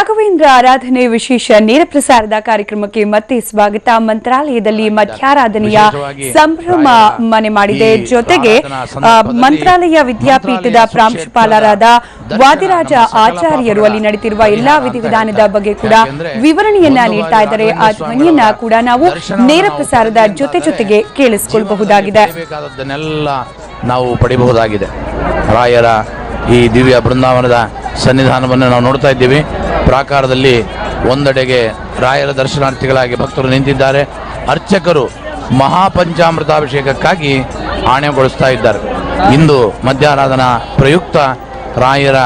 ರಾಘವೇಂದ್ರ ಆರಾಧನೆ ವಿಶೇಷ ನೇರ ಪ್ರಸಾರದ ಕಾರ್ಯಕ್ರಮಕ್ಕೆ ಮತ್ತೆ ಸ್ವಾಗತ. ಮಂತ್ರಾಲಯದಲ್ಲಿ ಮಧ್ಯಾರಾಧನೆಯ ಸಂಭ್ರಮ ಮನೆ ಮಾಡಿದೆ. ಜೊತೆಗೆ ಮಂತ್ರಾಲಯ ವಿದ್ಯಾಪೀಠದ ಪ್ರಾಂಶುಪಾಲರಾದ ವಾದಿರಾಜ ಆಚಾರ್ಯರು ಅಲ್ಲಿ ನಡೆದಿರುವ ಎಲ್ಲಾ ವಿಧಿವಿಧಾನದ ಬಗ್ಗೆ ಕೂಡ ವಿವರಣೆಯನ್ನ ನೀಡ್ತಾ ಇದ್ದಾರೆ. ಆ ಧ್ವನಿಯನ್ನ ಕೂಡ ನಾವು ನೇರ ಪ್ರಸಾರದ ಜೊತೆ ಜೊತೆಗೆ ಕೇಳಿಸಿಕೊಳ್ಳಬಹುದಾಗಿದೆ ನಾವು ಪಡೆಯಬಹುದಾಗಿದೆ. ರಾಯರ ಈ ದಿವ್ಯ ಬೃಂದಾವನದ ಸನ್ನಿಧಾನವನ್ನು ನಾವು ನೋಡ್ತಾ ಇದ್ದೀವಿ. ಪ್ರಾಕಾರದಲ್ಲಿ ಒಂದೆಡೆಗೆ ರಾಯರ ದರ್ಶನಾರ್ಥಿಗಳಾಗಿ ಭಕ್ತರು ನಿಂತಿದ್ದಾರೆ. ಅರ್ಚಕರು ಮಹಾಪಂಚಾಮೃತಾಭಿಷೇಕಕ್ಕಾಗಿ ಆಣೆಗೊಳಿಸ್ತಾ ಇದ್ದಾರೆ. ಇಂದು ಮಧ್ಯಾರಾಧನಾ ಪ್ರಯುಕ್ತ ರಾಯರ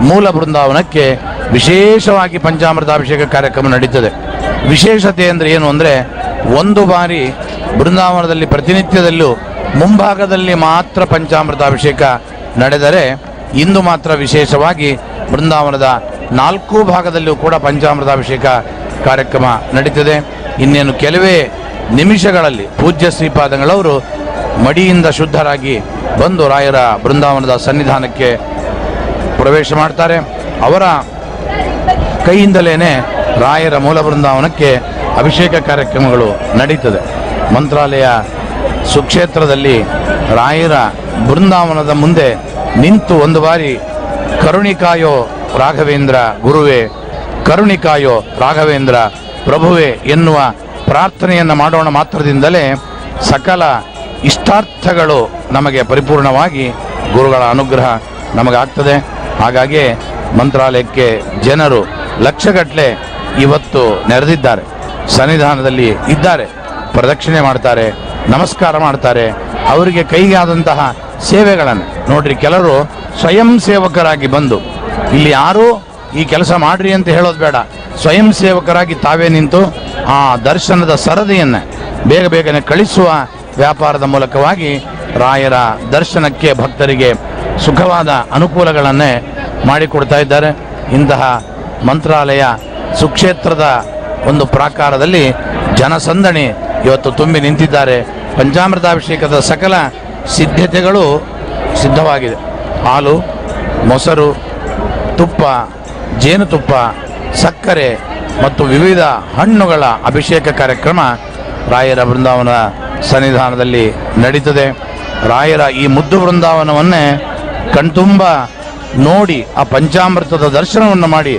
ಮೂಲ ಬೃಂದಾವನಕ್ಕೆ ವಿಶೇಷವಾಗಿ ಪಂಚಾಮೃತಾಭಿಷೇಕ ಕಾರ್ಯಕ್ರಮ ನಡೀತದೆ. ವಿಶೇಷತೆ ಅಂದರೆ ಏನು ಅಂದರೆ ಒಂದು ಬಾರಿ ಬೃಂದಾವನದಲ್ಲಿ ಪ್ರತಿನಿತ್ಯದಲ್ಲೂ ಮುಂಭಾಗದಲ್ಲಿ ಮಾತ್ರ ಪಂಚಾಮೃತಾಭಿಷೇಕ ನಡೆದರೆ ಇಂದು ಮಾತ್ರ ವಿಶೇಷವಾಗಿ ಬೃಂದಾವನದ ನಾಲ್ಕು ಭಾಗದಲ್ಲಿಯೂ ಕೂಡ ಪಂಚಾಮೃತಾಭಿಷೇಕ ಕಾರ್ಯಕ್ರಮ ನಡೀತದೆ. ಇನ್ನೇನು ಕೆಲವೇ ನಿಮಿಷಗಳಲ್ಲಿ ಪೂಜ್ಯ ಶ್ರೀಪಾದಂಗಳವರು ಮಡಿಯಿಂದ ಶುದ್ಧರಾಗಿ ಬಂದು ರಾಯರ ಬೃಂದಾವನದ ಸನ್ನಿಧಾನಕ್ಕೆ ಪ್ರವೇಶ ಮಾಡ್ತಾರೆ. ಅವರ ಕೈಯಿಂದಲೇ ರಾಯರ ಮೂಲ ಬೃಂದಾವನಕ್ಕೆ ಅಭಿಷೇಕ ಕಾರ್ಯಕ್ರಮಗಳು ನಡೀತದೆ. ಮಂತ್ರಾಲಯ ಸುಕ್ಷೇತ್ರದಲ್ಲಿ ರಾಯರ ಬೃಂದಾವನದ ಮುಂದೆ ನಿಂತು ಒಂದು ಬಾರಿ ಕರುಣಿಕಾಯೋ ರಾಘವೇಂದ್ರ ಗುರುವೇ, ಕರುಣಿಕಾಯೋ ರಾಘವೇಂದ್ರ ಪ್ರಭುವೆ ಎನ್ನುವ ಪ್ರಾರ್ಥನೆಯನ್ನು ಮಾಡೋಣ ಮಾತ್ರದಿಂದಲೇ ಸಕಲ ಇಷ್ಟಾರ್ಥಗಳು ನಮಗೆ ಪರಿಪೂರ್ಣವಾಗಿ ಗುರುಗಳ ಅನುಗ್ರಹ ನಮಗಾಗ್ತದೆ. ಹಾಗಾಗಿ ಮಂತ್ರಾಲಯಕ್ಕೆ ಜನರು ಲಕ್ಷಗಟ್ಟಲೆ ಇವತ್ತು ನೆರೆದಿದ್ದಾರೆ. ಸನ್ನಿಧಾನದಲ್ಲಿ ಇದ್ದಾರೆ. ಪ್ರದಕ್ಷಿಣೆ ಮಾಡ್ತಾರೆ, ನಮಸ್ಕಾರ ಮಾಡ್ತಾರೆ. ಅವರಿಗೆ ಕೈಗಾದಂತಹ ಸೇವೆಗಳನ್ನು. ನೋಡ್ರಿ, ಕೆಲವರು ಸ್ವಯಂ ಸೇವಕರಾಗಿ ಬಂದು, ಇಲ್ಲಿ ಯಾರೂ ಈ ಕೆಲಸ ಮಾಡ್ರಿ ಅಂತ ಹೇಳೋದು ಬೇಡ. ಸ್ವಯಂ ಸೇವಕರಾಗಿ ತಾವೇ ನಿಂತು ಆ ದರ್ಶನದ ಸರದಿಯನ್ನು ಬೇಗ ಬೇಗನೆ ಕಳಿಸುವ ವ್ಯಾಪಾರದ ಮೂಲಕವಾಗಿ ರಾಯರ ದರ್ಶನಕ್ಕೆ ಭಕ್ತರಿಗೆ ಸುಖವಾದ ಅನುಕೂಲಗಳನ್ನೇ ಮಾಡಿಕೊಡ್ತಾ ಇದ್ದಾರೆ. ಇಂತಹ ಮಂತ್ರಾಲಯ ಸುಕ್ಷೇತ್ರದ ಒಂದು ಪ್ರಾಕಾರದಲ್ಲಿ ಜನಸಂದಣಿ ಇವತ್ತು ತುಂಬಿ ನಿಂತಿದ್ದಾರೆ. ಪಂಚಾಮೃತಾಭಿಷೇಕದ ಸಕಲ ಸಿದ್ಧತೆಗಳು ಸಿದ್ಧವಾಗಿದೆ. ಹಾಲು, ಮೊಸರು, ತುಪ್ಪ, ಜೇನುತುಪ್ಪ, ಸಕ್ಕರೆ ಮತ್ತು ವಿವಿಧ ಹಣ್ಣುಗಳ ಅಭಿಷೇಕ ಕಾರ್ಯಕ್ರಮ ರಾಯರ ಬೃಂದಾವನ ಸನ್ನಿಧಾನದಲ್ಲಿ ನಡೀತದೆ. ರಾಯರ ಈ ಮುದ್ದು ಬೃಂದಾವನವನ್ನೇ ಕಣ್ತುಂಬ ನೋಡಿ ಆ ಪಂಚಾಮೃತದ ದರ್ಶನವನ್ನು ಮಾಡಿ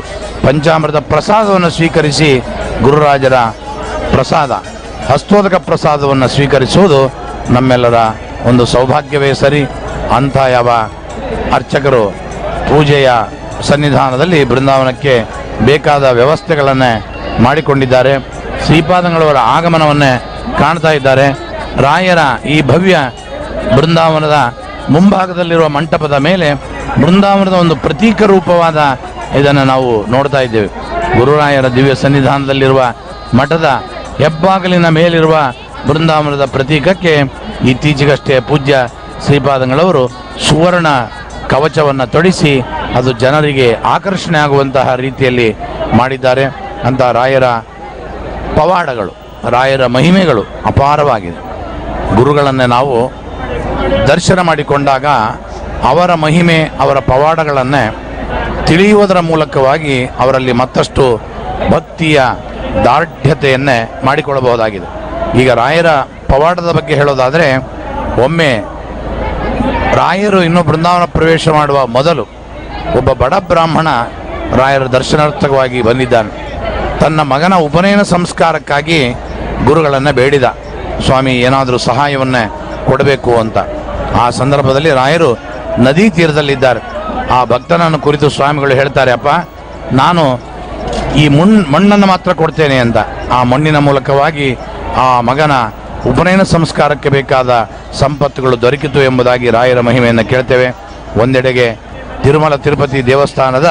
ಪಂಚಾಮೃತ ಪ್ರಸಾದವನ್ನು ಸ್ವೀಕರಿಸಿ ಗುರುರಾಜರ ಪ್ರಸಾದ. ಹಸ್ತೋದಕ ಪ್ರಸಾದವನ್ನು ಸ್ವೀಕರಿಸುವುದು ನಮ್ಮೆಲ್ಲರ ಒಂದು ಸೌಭಾಗ್ಯವೇ ಸರಿ. ಅಂಥ ಯಾವ ಅರ್ಚಕರು ಪೂಜೆಯ ಸನ್ನಿಧಾನದಲ್ಲಿ ಬೃಂದಾವನಕ್ಕೆ ಬೇಕಾದ ವ್ಯವಸ್ಥೆಗಳನ್ನೇ ಮಾಡಿಕೊಂಡಿದ್ದಾರೆ. ಶ್ರೀಪಾದಂಗಳವರ ಆಗಮನವನ್ನೇ ಕಾಣ್ತಾ ಇದ್ದಾರೆ. ರಾಯರ ಈ ಭವ್ಯ ಬೃಂದಾವನದ ಮುಂಭಾಗದಲ್ಲಿರುವ ಮಂಟಪದ ಮೇಲೆ ಬೃಂದಾವನದ ಒಂದು ಪ್ರತೀಕ ರೂಪವಾದ ಇದನ್ನು ನಾವು ನೋಡ್ತಾ ಇದ್ದೇವೆ. ಗುರುರಾಯರ ದಿವ್ಯ ಸನ್ನಿಧಾನದಲ್ಲಿರುವ ಮಠದ ಹೆಬ್ಬಾಗಲಿನ ಮೇಲಿರುವ ಬೃಂದಾವನದ ಪ್ರತೀಕಕ್ಕೆ ಇತ್ತೀಚೆಗಷ್ಟೇ ಪೂಜ್ಯ ಶ್ರೀಪಾದಂಗಳವರು ಸುವರ್ಣ ಕವಚವನ್ನು ತೊಡಿಸಿ ಅದು ಜನರಿಗೆ ಆಕರ್ಷಣೆ ಆಗುವಂತಹ ರೀತಿಯಲ್ಲಿ ಮಾಡಿದ್ದಾರೆ. ಅಂತ ರಾಯರ ಪವಾಡಗಳು, ರಾಯರ ಮಹಿಮೆಗಳು ಅಪಾರವಾಗಿದೆ. ಗುರುಗಳನ್ನೇ ನಾವು ದರ್ಶನ ಮಾಡಿಕೊಂಡಾಗ ಅವರ ಮಹಿಮೆ, ಅವರ ಪವಾಡಗಳನ್ನೇ ತಿಳಿಯುವುದರ ಮೂಲಕವಾಗಿ ಅವರಲ್ಲಿ ಮತ್ತಷ್ಟು ಭಕ್ತಿಯ ದಾರ್ಢ್ಯತೆಯನ್ನೇ ಮಾಡಿಕೊಳ್ಳಬಹುದಾಗಿದೆ. ಈಗ ರಾಯರ ಪವಾಡದ ಬಗ್ಗೆ ಹೇಳೋದಾದರೆ, ಒಮ್ಮೆ ರಾಯರು ಇನ್ನೂ ಬೃಂದಾವನ ಪ್ರವೇಶ ಮಾಡುವ ಮೊದಲು ಒಬ್ಬ ಬಡ ಬ್ರಾಹ್ಮಣ ರಾಯರ ದರ್ಶನಾರ್ಥಕವಾಗಿ ಬಂದಿದ್ದಾನೆ. ತನ್ನ ಮಗನ ಉಪನಯನ ಸಂಸ್ಕಾರಕ್ಕಾಗಿ ಗುರುಗಳನ್ನು ಬೇಡಿದ. ಸ್ವಾಮಿ, ಏನಾದರೂ ಸಹಾಯವನ್ನು ಕೊಡಬೇಕು ಅಂತ. ಆ ಸಂದರ್ಭದಲ್ಲಿ ರಾಯರು ನದಿ ತೀರದಲ್ಲಿದ್ದಾರೆ. ಆ ಭಕ್ತನನ್ನು ಕುರಿತು ಸ್ವಾಮಿಗಳು ಹೇಳ್ತಾರೆ, ಅಪ್ಪ, ನಾನು ಈ ಮುಣ್ ಮಣ್ಣನ್ನು ಮಾತ್ರ ಕೊಡ್ತೇನೆ ಅಂತ. ಆ ಮಣ್ಣಿನ ಮೂಲಕವಾಗಿ ಆ ಮಗನ ಉಪನಯನ ಸಂಸ್ಕಾರಕ್ಕೆ ಬೇಕಾದ ಸಂಪತ್ತುಗಳು ದೊರಕಿತು ಎಂಬುದಾಗಿ ರಾಯರ ಮಹಿಮೆಯನ್ನು ಕೇಳ್ತೇವೆ. ಒಂದೆಡೆಗೆ ತಿರುಮಲ ತಿರುಪತಿ ದೇವಸ್ಥಾನದ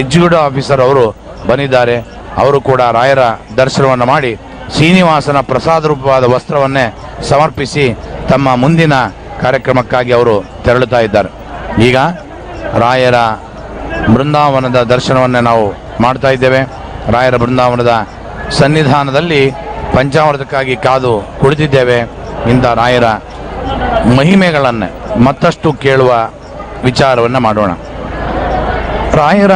ಎಕ್ಸಿಕ್ಯೂಟಿವ್ ಆಫೀಸರ್ ಅವರು ಬಂದಿದ್ದಾರೆ ಅವರು ಕೂಡ ರಾಯರ ದರ್ಶನವನ್ನು ಮಾಡಿ ಶ್ರೀನಿವಾಸನ ಪ್ರಸಾದ ರೂಪವಾದ ವಸ್ತ್ರವನ್ನೇ ಸಮರ್ಪಿಸಿ ತಮ್ಮ ಮುಂದಿನ ಕಾರ್ಯಕ್ರಮಕ್ಕಾಗಿ ಅವರು ತೆರಳುತ್ತಾ ಇದ್ದಾರೆ. ಈಗ ರಾಯರ ಬೃಂದಾವನದ ದರ್ಶನವನ್ನು ನಾವು ಮಾಡ್ತಾ ಇದ್ದೇವೆ. ರಾಯರ ಬೃಂದಾವನದ ಸನ್ನಿಧಾನದಲ್ಲಿ ಪಂಚಾಮೃತಕ್ಕಾಗಿ ಕಾದು ಕುಳಿತಿದ್ದೇವೆ. ಇಂಥ ರಾಯರ ಮಹಿಮೆಗಳನ್ನು ಮತ್ತಷ್ಟು ಕೇಳುವ ವಿಚಾರವನ್ನು ಮಾಡೋಣ. ರಾಯರ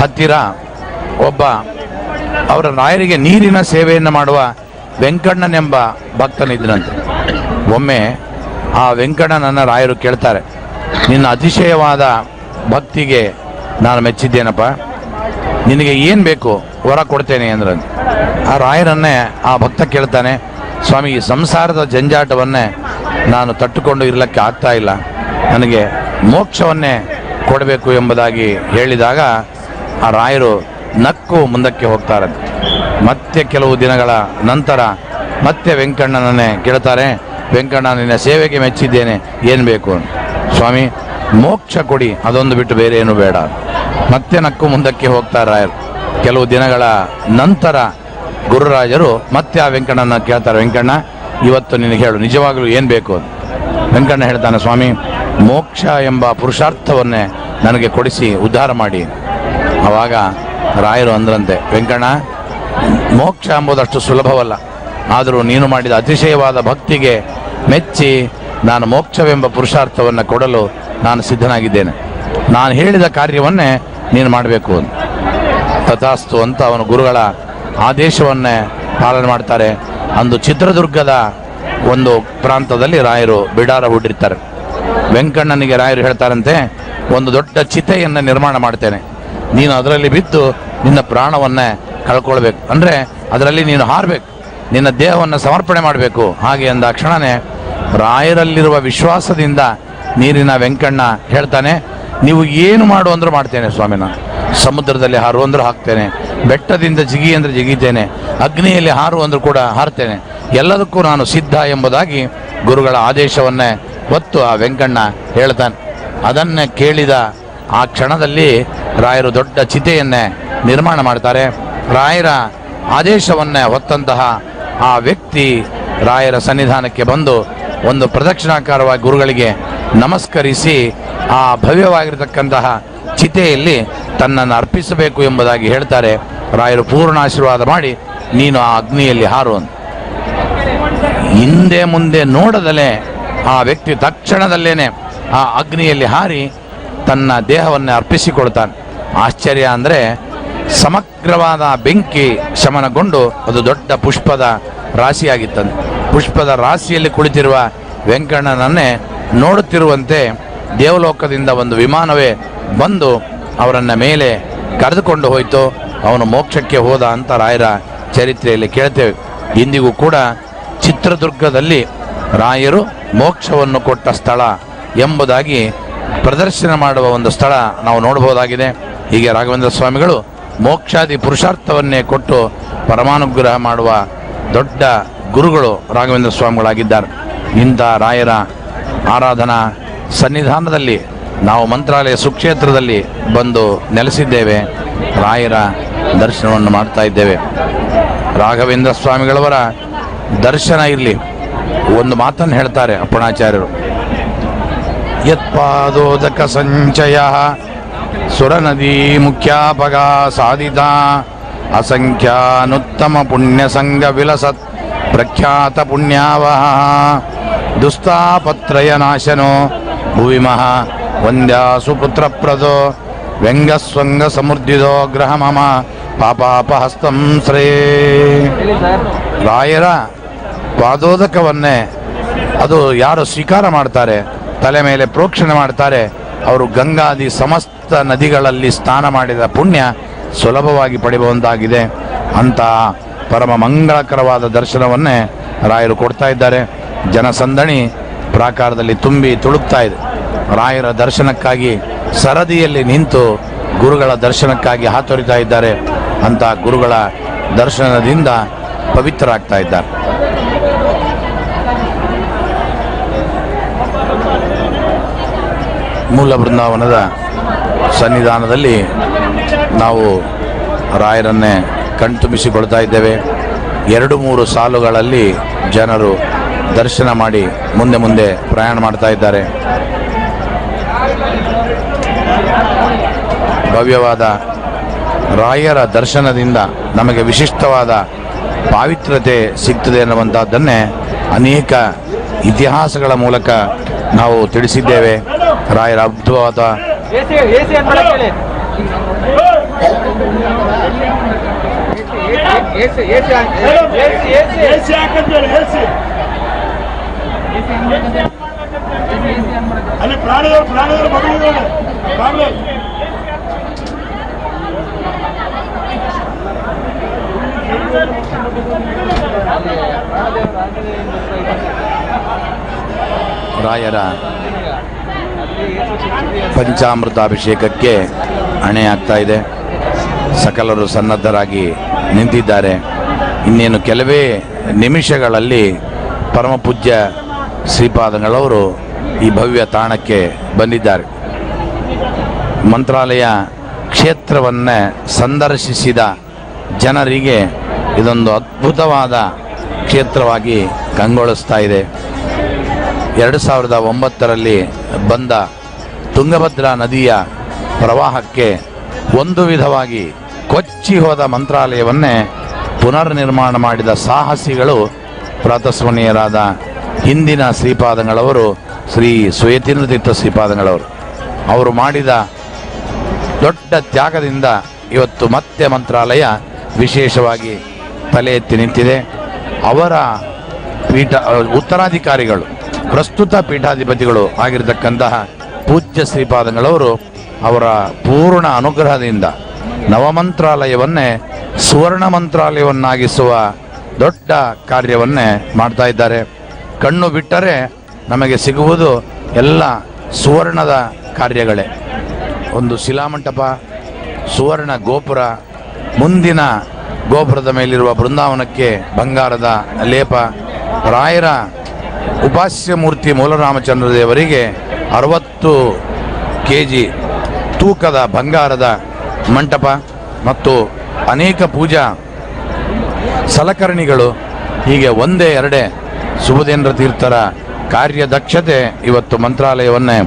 ಹತ್ತಿರ ಒಬ್ಬ ಅವರ ರಾಯರಿಗೆ ನೀರಿನ ಸೇವೆಯನ್ನು ಮಾಡುವ ವೆಂಕಣ್ಣನೆಂಬ ಭಕ್ತನಿದ್ದನಂತೆ ಒಮ್ಮೆ ಆ ವೆಂಕಣ್ಣನನ್ನು ರಾಯರು ಕೇಳ್ತಾರೆ, ನಿನ್ನ ಅತಿಶಯವಾದ ಭಕ್ತಿಗೆ ನಾನು ಮೆಚ್ಚಿದ್ದೇನಪ್ಪ? ನಿನಗೆ ಏನು ಬೇಕು? ವರ ಕೊಡ್ತೇನೆ ಅಂದ್ರೆ ಆ ರಾಯರನ್ನೇ ಆ ಭಕ್ತ ಕೇಳ್ತಾನೆ, ಸ್ವಾಮಿ, ಈ ಸಂಸಾರದ ಜಂಜಾಟವನ್ನೇ ನಾನು ತಟ್ಟುಕೊಂಡು ಇರಲಿಕ್ಕೆ ಆಗ್ತಾ ಇಲ್ಲ. ನನಗೆ ಮೋಕ್ಷವನ್ನೇ ಕೊಡಬೇಕು ಎಂಬುದಾಗಿ ಹೇಳಿದಾಗ ಆ ರಾಯರು ನಕ್ಕು ಮುಂದಕ್ಕೆ ಹೋಗ್ತಾರೆ ಮತ್ತೆ ಕೆಲವು ದಿನಗಳ ನಂತರ ಮತ್ತೆ ವೆಂಕಣ್ಣನನ್ನೇ ಕೇಳ್ತಾರೆ, ವೆಂಕಣ್ಣ, ನಿನ್ನ ಸೇವೆಗೆ ಮೆಚ್ಚಿದ್ದೇನೆ, ಏನು ಬೇಕು. ಸ್ವಾಮಿ ಮೋಕ್ಷ ಕೊಡಿ, ಅದೊಂದು ಬಿಟ್ಟು ಬೇರೆ ಏನು ಬೇಡ. ಮತ್ತೆ ನಕ್ಕು ಮುಂದಕ್ಕೆ ಹೋಗ್ತಾ ರಾಯರ್. ಕೆಲವು ದಿನಗಳ ನಂತರ ಗುರುರಾಜರು ಮತ್ತೆ ಆ ವೆಂಕಣ್ಣನ ಕೇಳ್ತಾರೆ, ವೆಂಕಣ್ಣ, ಇವತ್ತು ನಿನಗೆ ಹೇಳು, ನಿಜವಾಗಲೂ ಏನು ಬೇಕು? ವೆಂಕಣ್ಣ ಹೇಳ್ತಾನೆ, ಸ್ವಾಮಿ, ಮೋಕ್ಷ ಎಂಬ ಪುರುಷಾರ್ಥವನ್ನೇ ನನಗೆ ಕೊಡಿಸಿ, ಉದ್ಧಾರ ಮಾಡಿ. ಆವಾಗ ರಾಯರು ಅಂದ್ರಂತೆ, ವೆಂಕಣ್ಣ, ಮೋಕ್ಷ ಎಂಬುದಷ್ಟು ಸುಲಭವಲ್ಲ. ಆದರೂ ನೀನು ಮಾಡಿದ ಅತಿಶಯವಾದ ಭಕ್ತಿಗೆ ಮೆಚ್ಚಿ, ನಾನು ಮೋಕ್ಷವೆಂಬ ಪುರುಷಾರ್ಥವನ್ನು ಕೊಡಲು ನಾನು ಸಿದ್ಧನಾಗಿದ್ದೇನೆ. ನಾನು ಹೇಳಿದ ಕಾರ್ಯವನ್ನೇ ನೀನು ಮಾಡಬೇಕು ತಥಾಸ್ತು ಅಂತ ಅವನು ಗುರುಗಳ ಆದೇಶವನ್ನೇ ಪಾಲನೆ ಮಾಡ್ತಾರೆ. ಅಂದು ಚಿತ್ರದುರ್ಗದ ಒಂದು ಪ್ರಾಂತದಲ್ಲಿ ರಾಯರು ಬಿಡಾರ ಹೂಡಿರ್ತಾರೆ. ವೆಂಕಣ್ಣನಿಗೆ ರಾಯರು ಹೇಳ್ತಾರಂತೆ, ಒಂದು ದೊಡ್ಡ ಚಿತೆಯನ್ನು ನಿರ್ಮಾಣ ಮಾಡ್ತೇನೆ. ನೀನು ಅದರಲ್ಲಿ ಬಿದ್ದು ನಿನ್ನ ಪ್ರಾಣವನ್ನೇ ಕಳ್ಕೊಳ್ಬೇಕು. ಅಂದರೆ ಅದರಲ್ಲಿ ನೀನು ಹಾರಬೇಕು. ನಿನ್ನ ದೇಹವನ್ನು ಸಮರ್ಪಣೆ ಮಾಡಬೇಕು. ಹಾಗೆ ಅಂದ ಕ್ಷಣನೇ ರಾಯರಲ್ಲಿರುವ ವಿಶ್ವಾಸದಿಂದ ನೀರಿನ ವೆಂಕಣ್ಣ ಹೇಳ್ತಾನೆ, ನೀವು ಏನು ಮಾಡು ಅಂದ್ರೆ ಮಾಡ್ತೇನೆ ಸ್ವಾಮಿನ. ಸಮುದ್ರದಲ್ಲಿ ಹಾರು ಅಂದ್ರೆ ಹಾಕ್ತೇನೆ. ಬೆಟ್ಟದಿಂದ ಜಿಗಿ ಅಂದ್ರೆ ಜಿಗಿತೇನೆ. ಅಗ್ನಿಯಲ್ಲಿ ಹಾರು ಅಂದ್ರೂ ಕೂಡ ಹಾರ್ತೇನೆ. ಎಲ್ಲದಕ್ಕೂ ನಾನು ಸಿದ್ಧ ಎಂಬುದಾಗಿ ಗುರುಗಳ ಆದೇಶವನ್ನೇ ಹೊತ್ತು ಆ ವೆಂಕಣ್ಣ ಹೇಳ್ತಾನೆ. ಅದನ್ನೇ ಕೇಳಿದ ಆ ಕ್ಷಣದಲ್ಲಿ ರಾಯರು ದೊಡ್ಡ ಚಿತೆಯನ್ನೇ ನಿರ್ಮಾಣ ಮಾಡ್ತಾರೆ. ರಾಯರ ಆದೇಶವನ್ನೇ ಹೊತ್ತಂತಹ ಆ ವ್ಯಕ್ತಿ ರಾಯರ ಸನ್ನಿಧಾನಕ್ಕೆ ಬಂದು ಒಂದು ಪ್ರದಕ್ಷಿಣಾಕಾರವಾಗಿ ಗುರುಗಳಿಗೆ ನಮಸ್ಕರಿಸಿ ಆ ಭವ್ಯವಾಗಿರತಕ್ಕಂತಹ ಚಿತೆಯಲ್ಲಿ ತನ್ನನ್ನು ಅರ್ಪಿಸಬೇಕು ಎಂಬುದಾಗಿ ಹೇಳ್ತಾರೆ. ರಾಯರು ಪೂರ್ಣ ಆಶೀರ್ವಾದ ಮಾಡಿ, ನೀನು ಆ ಅಗ್ನಿಯಲ್ಲಿ ಹಾರು ಹಿಂದೆ ಮುಂದೆ ನೋಡದಲೇ ಆ ವ್ಯಕ್ತಿ ತಕ್ಷಣದಲ್ಲೇನೆ ಆ ಅಗ್ನಿಯಲ್ಲಿ ಹಾರಿ ತನ್ನ ದೇಹವನ್ನು ಅರ್ಪಿಸಿಕೊಳ್ತಾನೆ. ಆಶ್ಚರ್ಯ ಅಂದರೆ ಸಮಗ್ರವಾದ ಬೆಂಕಿ ಶಮನಗೊಂಡು ಅದು ದೊಡ್ಡ ಪುಷ್ಪದ ರಾಶಿಯಾಗಿತ್ತಂತೆ. ಪುಷ್ಪದ ರಾಶಿಯಲ್ಲಿ ಕುಳಿತಿರುವ ವೆಂಕಣ್ಣನನ್ನೇ ನೋಡುತ್ತಿರುವಂತೆ ದೇವಲೋಕದಿಂದ ಒಂದು ವಿಮಾನವೇ ಬಂದು ಅವರನ್ನ ಮೇಲೆ ಕರೆದುಕೊಂಡು ಹೋಯಿತು. ಅವನು ಮೋಕ್ಷಕ್ಕೆ ಹೋದ ಅಂತ ರಾಯರ ಚರಿತ್ರೆಯಲ್ಲಿ ಕೇಳ್ತೇವೆ. ಇಂದಿಗೂ ಕೂಡ ಚಿತ್ರದುರ್ಗದಲ್ಲಿ ರಾಯರು ಮೋಕ್ಷವನ್ನು ಕೊಟ್ಟ ಸ್ಥಳ ಎಂಬುದಾಗಿ ಪ್ರದರ್ಶನ ಮಾಡುವ ಒಂದು ಸ್ಥಳ ನಾವು ನೋಡಬಹುದಾಗಿದೆ. ಹೀಗೆ ರಾಘವೇಂದ್ರ ಸ್ವಾಮಿಗಳು ಮೋಕ್ಷಾದಿ ಪುರುಷಾರ್ಥವನ್ನೇ ಕೊಟ್ಟು ಪರಮಾನುಗ್ರಹ ಮಾಡುವ ದೊಡ್ಡ ಗುರುಗಳು ರಾಘವೇಂದ್ರ ಸ್ವಾಮಿಗಳಾಗಿದ್ದಾರೆ. ಇಂಥ ರಾಯರ ಆರಾಧನಾ ಸನ್ನಿಧಾನದಲ್ಲಿ ನಾವು ಮಂತ್ರಾಲಯ ಸುಕ್ಷೇತ್ರದಲ್ಲಿ ಬಂದು ನೆಲೆಸಿದ್ದೇವೆ. ರಾಯರ ದರ್ಶನವನ್ನು ಮಾಡ್ತಾ ಇದ್ದೇವೆ. ರಾಘವೇಂದ್ರ ಸ್ವಾಮಿಗಳವರ ದರ್ಶನ ಇರಲಿ. ಒಂದು ಮಾತನ್ನು ಹೇಳ್ತಾರೆ ಅಪ್ಪಣಾಚಾರ್ಯರು. ಯತ್ಪಾದೋದಕ ಸಂಚಯ ಸುರನದಿ ಮುಖ್ಯಾಪಗ ಸಾಧಿತ ಅಸಂಖ್ಯಾನುತ್ತಮ ಪುಣ್ಯ ಸಂಘ ವಿಲಸತ್ ಪ್ರಖ್ಯಾತ ಪುಣ್ಯಾವಹ. ದುಸ್ತಾಪತ್ರಯ ನಾಶನೋ ಭುವಿಮಃ ವಂದ್ಯಾಸು ಪುತ್ರಪ್ರದೋ ವ್ಯಂಗಸ್ವಂಗ ಸಮೃದ್ಧಿದೋ ಗ್ರಹ ಮಮ ಪಾಪಾಪಹಸ್ತಂ ಶ್ರೇ. ರಾಯರ ಪಾದೋದಕವನ್ನೇ ಅದು ಯಾರು ಸ್ವೀಕಾರ ಮಾಡ್ತಾರೆ, ತಲೆ ಮೇಲೆ ಪ್ರೋಕ್ಷಣೆ ಮಾಡ್ತಾರೆ, ಅವರು ಗಂಗಾದಿ ಸಮಸ್ತ ನದಿಗಳಲ್ಲಿ ಸ್ನಾನ ಮಾಡಿದ ಪುಣ್ಯ ಸುಲಭವಾಗಿ ಪಡೆಯುವಂತಾಗಿದೆ ಅಂತಹ ಪರಮ ಮಂಗಳಕರವಾದ ದರ್ಶನವನ್ನೇ ರಾಯರು ಕೊಡ್ತಾ ಇದ್ದಾರೆ. ಜನಸಂದಣಿ ಪ್ರಾಕಾರದಲ್ಲಿ ತುಂಬಿ ತುಳುಕ್ತಾ ಇದೆ. ರಾಯರ ದರ್ಶನಕ್ಕಾಗಿ ಸರದಿಯಲ್ಲಿ ನಿಂತು ಗುರುಗಳ ದರ್ಶನಕ್ಕಾಗಿ ಹಾತೊರಿತಾ ಇದ್ದಾರೆ. ಅಂತ ಗುರುಗಳ ದರ್ಶನದಿಂದ ಪವಿತ್ರರಾಗ್ತಾ ಇದ್ದಾರೆ. ಮೂಲ ಬೃಂದಾವನದ ಸನ್ನಿಧಾನದಲ್ಲಿ ನಾವು ರಾಯರನ್ನೇ ಕಣ್ತುಂಬಿಸಿಕೊಳ್ತಾ ಇದ್ದೇವೆ. ಎರಡು ಮೂರು ಸಾಲುಗಳಲ್ಲಿ ಜನರು ದರ್ಶನ ಮಾಡಿ ಮುಂದೆ ಮುಂದೆ ಪ್ರಯಾಣ ಮಾಡ್ತಾ ಇದ್ದಾರೆ ಭವ್ಯವಾದ ರಾಯರ ದರ್ಶನದಿಂದ ನಮಗೆ ವಿಶಿಷ್ಟವಾದ ಪಾವಿತ್ರತೆ ಸಿಗ್ತದೆ ಅನ್ನುವಂಥದ್ದನ್ನೇ ಅನೇಕ ಇತಿಹಾಸಗಳ ಮೂಲಕ ನಾವು ತಿಳಿಸಿದ್ದೇವೆ ರಾಯರ ಅದ್ಭುತವಾದ ಅಲ್ಲಿ ಪ್ರಾಣಿಗಳು ಪ್ರಾಣಿಗಳು ಮಗಳಿದ್ದಾರೆ ಪ್ರಾಣಿಗಳು ರಾಯರ ಪಂಚಾಮೃತಾಭಿಷೇಕಕ್ಕೆ ಆಗ್ತಾ ಇದೆ. ಸಕಲರು ಸನ್ನದ್ಧರಾಗಿ ನಿಂತಿದ್ದಾರೆ. ಇನ್ನೇನು ಕೆಲವೇ ನಿಮಿಷಗಳಲ್ಲಿ ಪರಮಪೂಜ್ಯ ಶ್ರೀಪಾದಂಗಳವರು ಈ ಭವ್ಯ ತಾಣಕ್ಕೆ ಬಂದಿದ್ದಾರೆ. ಮಂತ್ರಾಲಯ ಕ್ಷೇತ್ರವನ್ನೇ ಸಂದರ್ಶಿಸಿದ ಜನರಿಗೆ ಇದೊಂದು ಅದ್ಭುತವಾದ ಕ್ಷೇತ್ರವಾಗಿ ಕಂಗೊಳಿಸ್ತಾ ಇದೆ. ಎರಡು ಸಾವಿರದ ಒಂಬತ್ತರಲ್ಲಿ ಬಂದ ತುಂಗಭದ್ರಾ ನದಿಯ ಪ್ರವಾಹಕ್ಕೆ ಒಂದು ವಿಧವಾಗಿ ಕೊಚ್ಚಿ ಹೋದ ಮಂತ್ರಾಲಯವನ್ನೇ ಪುನರ್ ನಿರ್ಮಾಣ ಮಾಡಿದ ಸಾಹಸಿಗಳು ಪ್ರಾತಸ್ಮರಣೀಯರಾದ ಹಿಂದಿನ ಶ್ರೀಪಾದಂಗಳವರು, ಶ್ರೀ ತೀರ್ಥ ಶ್ರೀಪಾದಂಗಳವರು, ಅವರು ಮಾಡಿದ ದೊಡ್ಡ ತ್ಯಾಗದಿಂದ ಇವತ್ತು ಮತ್ತೆ ಮಂತ್ರಾಲಯ ವಿಶೇಷವಾಗಿ ತಲೆ ಎತ್ತಿ ನಿಂತಿದೆ. ಅವರ ಪೀಠ, ಉತ್ತರಾಧಿಕಾರಿಗಳು, ಪ್ರಸ್ತುತ ಪೀಠಾಧಿಪತಿಗಳು ಆಗಿರತಕ್ಕಂತಹ ಪೂಜ್ಯ ಶ್ರೀಪಾದಂಗಳವರು ಅವರ ಪೂರ್ಣ ಅನುಗ್ರಹದಿಂದ ನವಮಂತ್ರಾಲಯವನ್ನೇ ಸುವರ್ಣ ಮಂತ್ರಾಲಯವನ್ನಾಗಿಸುವ ದೊಡ್ಡ ಕಾರ್ಯವನ್ನೇ ಮಾಡ್ತಾ ಇದ್ದಾರೆ. ಕಣ್ಣು ಬಿಟ್ಟರೆ ನಮಗೆ ಸಿಗುವುದು ಎಲ್ಲ ಸುವರ್ಣದ ಕಾರ್ಯಗಳೇ. ಒಂದು ಶಿಲಾಮಂಟಪ, ಸುವರ್ಣ ಗೋಪುರ, ಮುಂದಿನ ಗೋಪುರದ ಮೇಲಿರುವ ಬೃಂದಾವನಕ್ಕೆ ಬಂಗಾರದ ಲೇಪ ರಾಯರ ಉಪಾಸ್ಯ ಮೂರ್ತಿ ಮೂಲರಾಮಚಂದ್ರ ದೇವರಿಗೆ ಅರವತ್ತು ಕೆ ಜಿ ತೂಕದ ಬಂಗಾರದ ಮಂಟಪ ಮತ್ತು ಅನೇಕ ಪೂಜಾ ಸಲಕರಣಿಗಳು ಹೀಗೆ ಒಂದೇ ಎರಡೇ ಸುಬುಧೇಂದ್ರ ತೀರ್ಥರ ಕಾರ್ಯದಕ್ಷತೆ ಇವತ್ತು ಮಂತ್ರಾಲಯವನ್ನೇ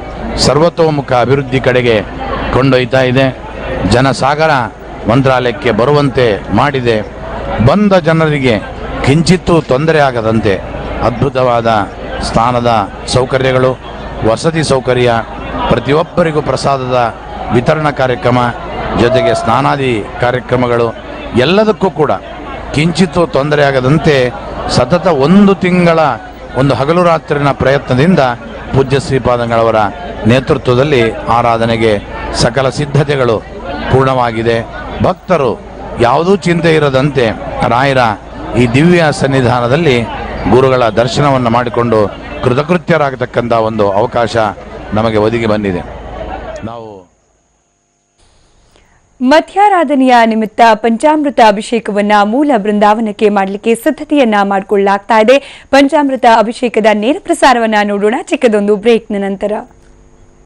ಸರ್ವತೋಮುಖ ಅಭಿವೃದ್ಧಿ ಕಡೆಗೆ ಕೊಂಡೊಯ್ತಾ ಇದೆ. ಜನಸಾಗರ ಮಂತ್ರಾಲಯಕ್ಕೆ ಬರುವಂತೆ ಮಾಡಿದೆ. ಬಂದ ಜನರಿಗೆ ಕಿಂಚಿತ್ತೂ ತೊಂದರೆ ಆಗದಂತೆ ಅದ್ಭುತವಾದ ಸ್ಥಾನದ ಸೌಕರ್ಯಗಳು, ವಸತಿ ಸೌಕರ್ಯ, ಪ್ರತಿಯೊಬ್ಬರಿಗೂ ಪ್ರಸಾದದ ವಿತರಣಾ ಕಾರ್ಯಕ್ರಮ, ಜೊತೆಗೆ ಸ್ನಾನಾದಿ ಕಾರ್ಯಕ್ರಮಗಳು ಎಲ್ಲದಕ್ಕೂ ಕೂಡ ಕಿಂಚಿತ್ತೂ ತೊಂದರೆ ಆಗದಂತೆ ಸತತ ಒಂದು ತಿಂಗಳ, ಒಂದು ಹಗಲು ರಾತ್ರಿನ ಪ್ರಯತ್ನದಿಂದ ಪೂಜ್ಯ ಶ್ರೀಪಾದಂಗಳವರ ನೇತೃತ್ವದಲ್ಲಿ ಆರಾಧನೆಗೆ ಸಕಲ ಸಿದ್ಧತೆಗಳು ಪೂರ್ಣವಾಗಿದೆ. ಭಕ್ತರು ಯಾವುದೂ ಚಿಂತೆ ಇರದಂತೆ ರಾಯರ ಈ ದಿವ್ಯ ಸನ್ನಿಧಾನದಲ್ಲಿ ಗುರುಗಳ ದರ್ಶನವನ್ನು ಮಾಡಿಕೊಂಡು ಕೃತಕೃತ್ಯರಾಗತಕ್ಕಂಥ ಒಂದು ಅವಕಾಶ ನಮಗೆ ಒದಗಿ ಬಂದಿದೆ. ನಾವು ಮಧ್ಯಾರಾಧನೆಯ ನಿಮಿತ್ತ ಪಂಚಾಮೃತ ಅಭಿಷೇಕವನ್ನ ಮೂಲ ಬೃಂದಾವನಕ್ಕೆ ಮಾಡಲಿಕ್ಕೆ ಸಿದ್ಧತೆಯನ್ನ ಮಾಡಿಕೊಳ್ಳಲಾಗ್ತಾ ಇದೆ. ಪಂಚಾಮೃತ ಅಭಿಷೇಕದ ನೇರ ಪ್ರಸಾರವನ್ನ ನೋಡೋಣ. ಚಿಕ್ಕದೊಂದು ಬ್ರೇಕ್ನ ನಂತರ.